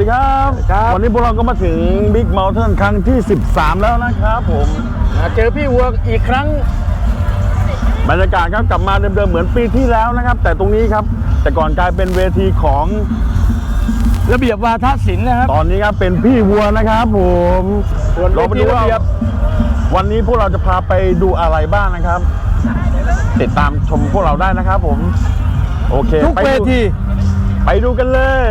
นี้พวกเราก็มาถึง Big Mountain ครั้งที่ 13 แล้วนะครับผมมาเจอพี่วัวอีกครั้ง บรรยากาศครับกลับมาเดิมๆเหมือนปีที่แล้วนะครับ แต่ตรงนี้ครับ แต่ก่อนกลายเป็นเวทีของระเบียบวาทศิลป์นะครับ ตอนนี้ครับเป็นพี่วัวนะครับผมส่วนเวเราไปทีดูระว่าเบียบวันนี้พวกเราจะพาไปดูอะไรบ้างนะครับ ติดตามชมพวกเราได้นะครับผม โอเคทุกไปเวดูทีไปดูกันเลย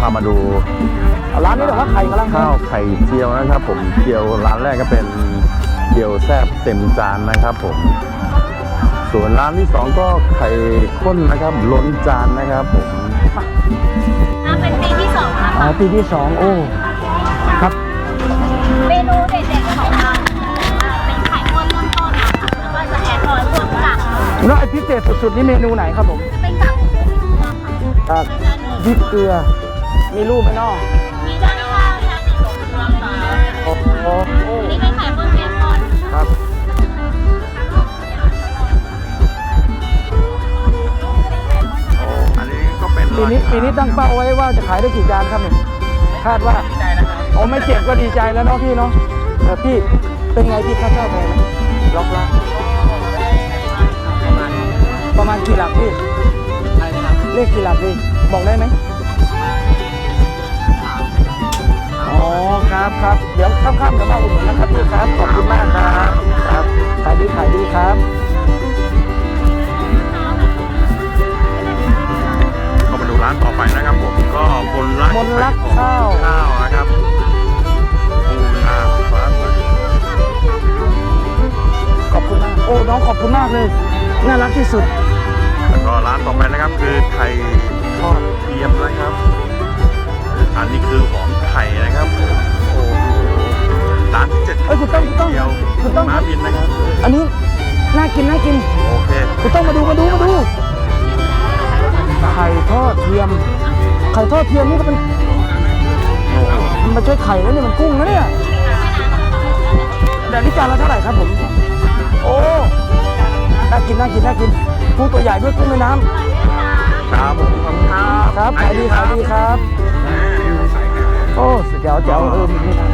พามาดูร้านนี้เหรอครับไข่กำลังข้าวไข่เจียวนะครับ ผมเจียวร้านแรกก็เป็นเจียวแซ่บเต็มจานนะครับ ผม ส่วนร้านที่สองก็ไข่ข้นนะครับ ล้นจานนะครับ ผมอ่าเป็นปีที่สองแล้วอ๋อค่ะปีที่สองโอ้ครับ เมนูเด็ดๆของเราอ่าเป็นไข่ข้นเริ่มต้นนะคะแล้วก็จะแอดออนพวกกากหมูแล้วไอ้พิเศษสุดๆนี่เมนูไหนครับผมจะเป็นกากหมูพริกเกลือค่ะครับพริกเกลือ มีรูปไหมน้องมีด้านข้างค่ะสีส้มเหลืองค่ะโอ้โหอันนี้เป็นไข่ข้นเบคอนครับอันนี้ก็เป็นปีนี้ปีนี้ตั้งเป้าไว้ว่าจะขายได้กี่จานครับเนี่ยคาดว่าโอ้ไม่เจ็บก็ดีใจแล้วเนาะพี่เนาะแต่พี่เป็นไงพี่ค่าเช่าแพงไหมล็อกละประมาณกี่หลักพี่เลขกี่หลักพี่บอกได้ไหม ครับครับเดี๋ยวค่ำๆเดี๋ยวมาอุดหนุนนะครับพี่ครับ ขอบคุณมากครับครับขายดีขายดีครับ ก็มาดูร้านต่อไปนะครับผมก็บนรักมนรักข้าวข้าวนะครับปูนาฟ้าใสขอบคุณมากโอ้น้องขอบคุณมากเลยน่ารักที่สุด แล้วก็ร้านต่อไปนะครับคือไข่ทอดเทียมนะครับ อันนี้คือหอมไข่นะครับผมโอ้โหร้านที่เจ็ดเอ้ยคุณต้องคุณต้องเดียวคุณต้อง ม้าบินนะครับ อันนี้น่ากินน่ากินโอเค คุณต้องมาดูมาดูมาดู ไข่ทอดเทียม ไข่ทอดเทียมนี่ก็เป็นโอ้โหมันไม่ใช่ไข่แล้วเนี่ยมันกุ้งนะเนี่ยเดี๋ยวนี้จานละเท่าไหร่ครับผม โอ้น่ากินน่ากินน่ากินกุ้งตัวใหญ่ด้วยกุ้งแม่น้ำ ครับผมขอบคุณครับ ครับขายดีขายดีครับ โอ้สุดยอดแจ๋วเออมีนี่นะ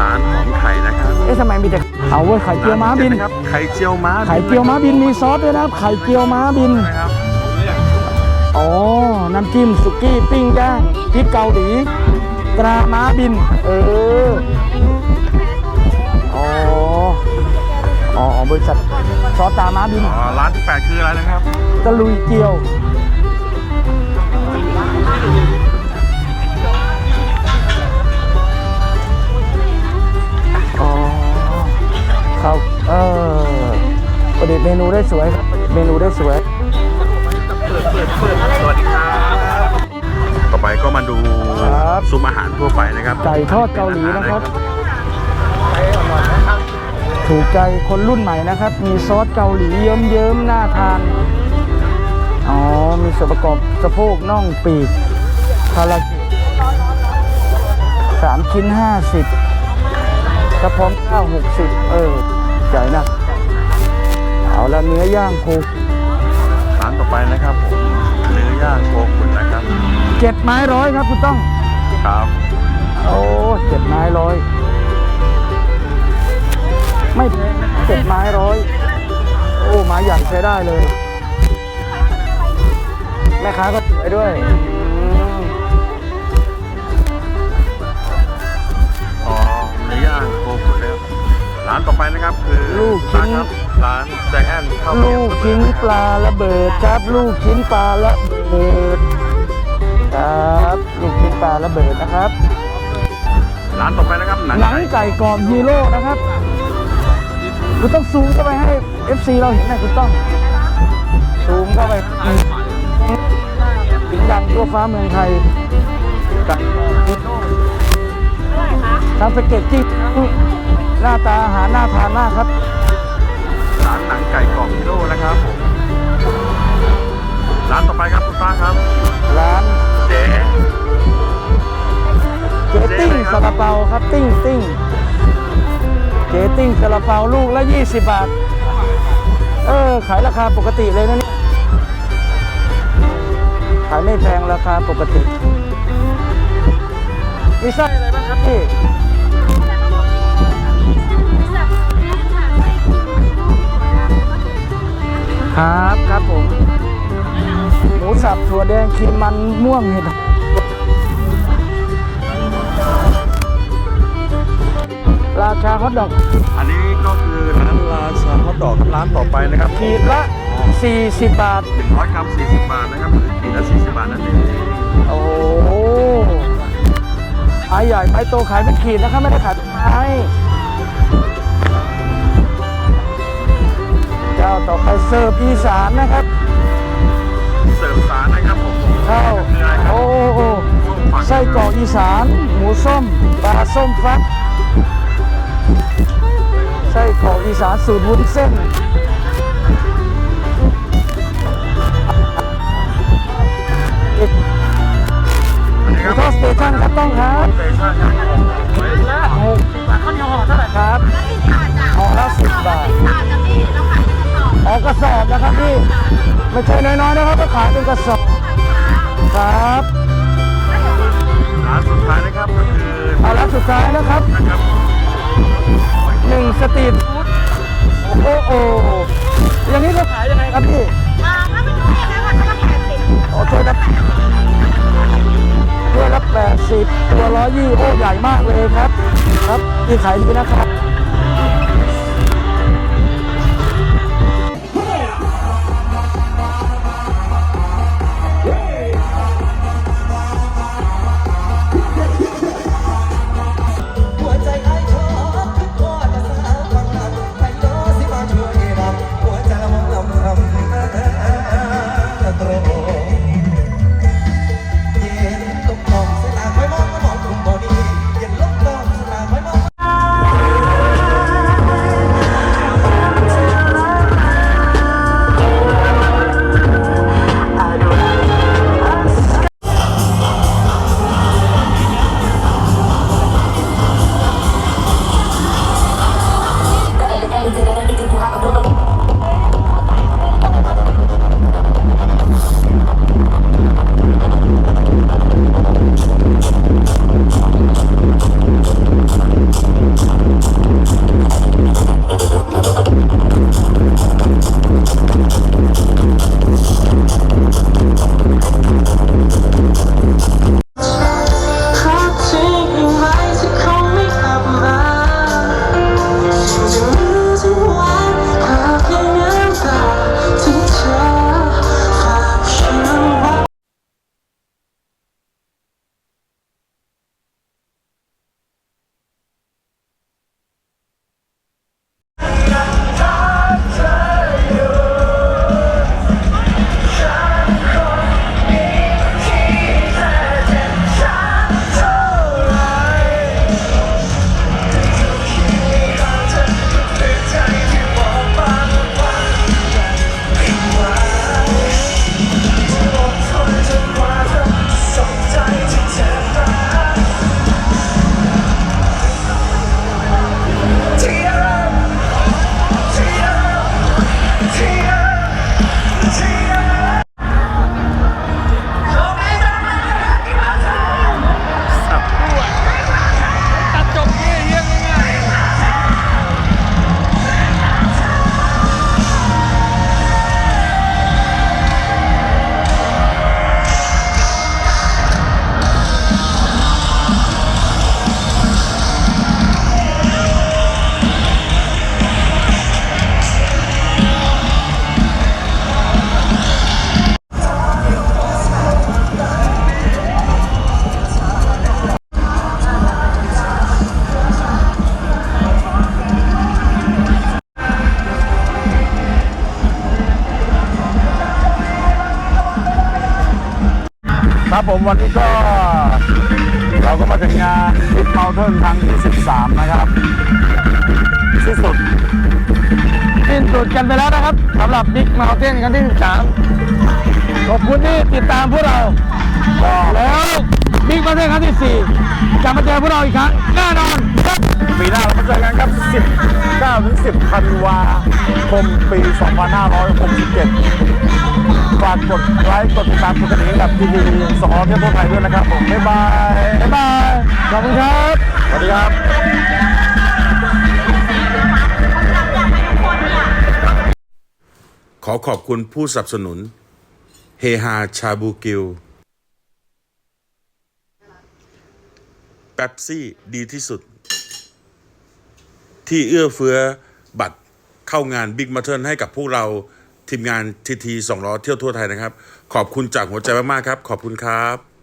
ร้านหอมไข่นะครับเอ๊ะทำไมมีแต่เอาเว้ยไข่เจียวม้าบินนะครับไข่เจียวม้าไข่เจียวม้าบินมีซอสด้วยนะครับไข่เจียวม้าบินนะครับอ๋อ น้ำจิ้มสุกี้ปิ้งย่างพริกเกาหลีตราม้าบิน เอออ๋ออ๋อบริษัทซอสตราม้าบินอ๋อร้านที่แปดคืออะไรนะครับตะลุยเกียว เมนูได้สวยครับประดิษฐ์เมนูได้สวย สวัสดีครับ ต่อไปก็มาดูครับซุ้มอาหารทั่วไปนะครับไก่ทอดเกาหลีนะครับ ถูกใจคนรุ่นใหม่นะครับ มีซอสเกาหลีเยิ้มๆน่าทาน อ๋อ มีส่วนประกอบสะโพกน่องปีกคาราเกะสามชิ้นห้าสิบกระเพาะข้าวหกสิบเออใหญ่นะ เอาละเนื้อย่างโคร้านต่อไปนะครับผมเนื้อย่างโคขุนนะครับเจ็ดไม้ร้อยครับคุณต้องครับโอ้เจ็ดไม้ร้อยไม่แพงนะเจ็ดไม้ร้อยโอ้ไม้ใหญ่ใช้ได้เลย แม่ค้าก็สวยด้วยอืมอ๋อเนื้อย่างโคขุนนะครับร้านต่อไปนะครับคือลูกชิ้น ร้านครับร้านใจแอนข้าวลูกชิ้นปลาระเบิดครับ ลูกชิ้นปลาระเบิดครับ ลูกชิ้นปลาระเบิดนะครับ ร้านต่อไปนะครับหนังหนังไก่ไก่กรอบฮีโร่นะครับคุณต้องซูมเข้าไปให้ FC เราเห็นหนะคุณต้องซูมเข้าไปถึงดังทั่วฟ้าเมืองไทยไก่กรอบฮีโร่ทำสเก็ตจิ้งหน้าตาอาหารน่าทานมากครับร้านหนัง ไก่กรอบฮิโร่นะครับผมร้านต่อไปครับคุณป้าครับ ร้านเจ๊เจติ้งซาลาเปาครับติ้งติ้งเจติ้งซาลาเปาลูกละ 20 บาท เออ ขายราคาปกติเลยนะเนี่ยขายไม่แพงราคาปกติ มีไส้อะไรบ้างครับพี่ ครับครับผมหมูสับถั่วแดงครีมมันม่วงเห็ดราคาฮอทดอก อันนี้ก็คือร้านราชาฮอทดอกร้านต่อไปนะครับขีดละ 40 บาท100กรัม40 บาทนะครับหรือขีดละ 40 บาทนั่นเองโอ้โหไม้ใหญ่ไม้โตขายเป็นขีดนะครับไม่ได้ขายเป็นไม้ สิร์ฟอีสานนะครับเสิร์ฟสารนะครับผมข้าวคืออะไรครับโอ้โหไส้กรอกอีสาน หมูส้มปลาส้มฟักไส้กรอกอีสานสูตรวุ้นเส้นอันนี้หมูครับทอดสเตชันครับต้องครับสเตชันครับผมละหก ไม่ใช่น้อยๆนะครับก็ขายเป็นกระสอบครับร้านสุดท้ายนะครับก็คือเอาละสุดท้ายนะครับนะครับหนึ่งสตรีทฟู้ดโอ้โหอย่างนี้ก็ขายยังไงครับพี่โอ้ถ้วยละถ้วยละแปดสิบตัวร้อยยี่โอ้ใหญ่มากเลยครับ ครับพี่ขายดีนะครับ วันนี้ก็ เราก็มาถึงงาน Big Mountain ครั้งที่ 13 นะครับที่สุดสิ้นสุดกันไปแล้วนะครับสำหรับบิ๊กเมาเทนครั้งที่ 13 ขอบคุณที่ติดตามพวกเราแล้วบิ๊กเมาเทนครั้งที่ 4 จะมาเจอพวกเราอีกครั้งแน่นอนครับปีหน้าเรามาเจอกันครับ 19 ถึง 10ธันวาคมปี 2567ากกดไลค์กดติดตามกดกระดิ่งกับทีวีสอเที่ยวทั่วไทยด้วยนะครับผมบ๊ายบายบ๊ายบายขอบคุณครับสวัสดีครับขอขอบคุณผู้สนับสนุนเฮฮาชาบูกิลเป๊ปซี่ดีที่สุด ที่เอื้อเฟื้อบัตรเข้างานบิ๊กมาเทิลให้กับพวกเรา ทีมงานทีทีสองล้อเที่ยวทั่วไทยนะครับ ขอบคุณจากหัวใจมากๆครับ ขอบคุณครับ